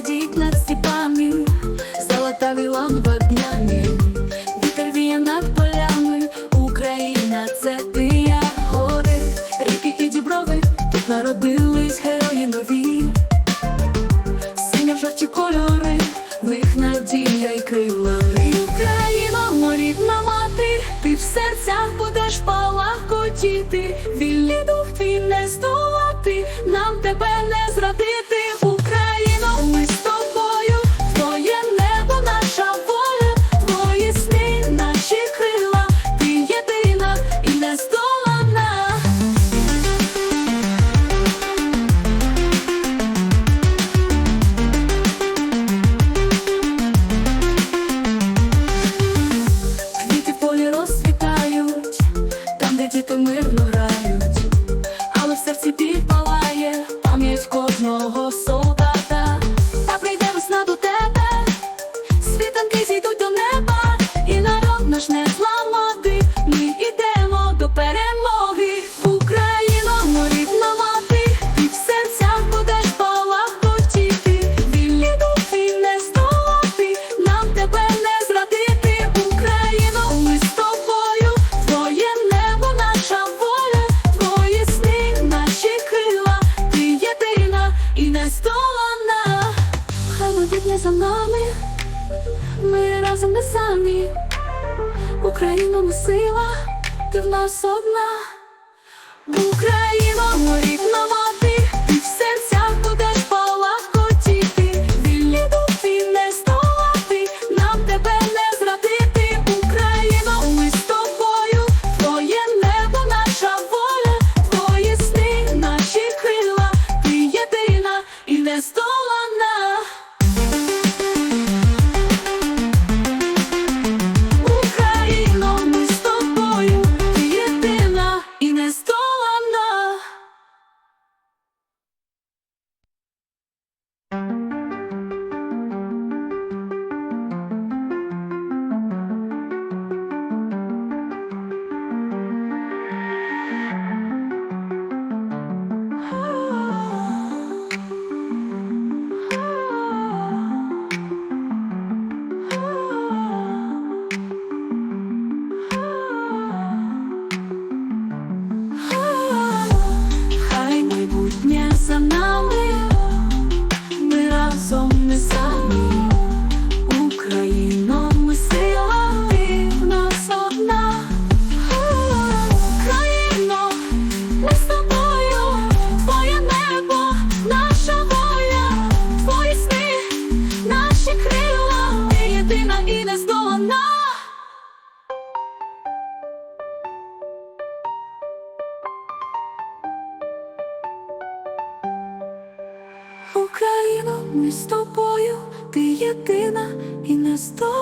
садит над степами Золотыми лампами Ветер вея над полями Україна це ти, я гори, ріки і діброви Тут народились герої нові. Синя жовті кольори, в них надія і крила. Україна, морідна мати, ти в серцях будеш палахотіти Вільний дух твій не здолати, нам тебе не зрадити. кожного солдата, та прийде весна до тебе, світанки зійдуть до неба, і народ наш не. майбутнє за нами, ми разом не самі, Україна ми сила, ти в нас одна, Україна, ми рідна мова nam Україно, ми з тобою, ти єдина і не сто.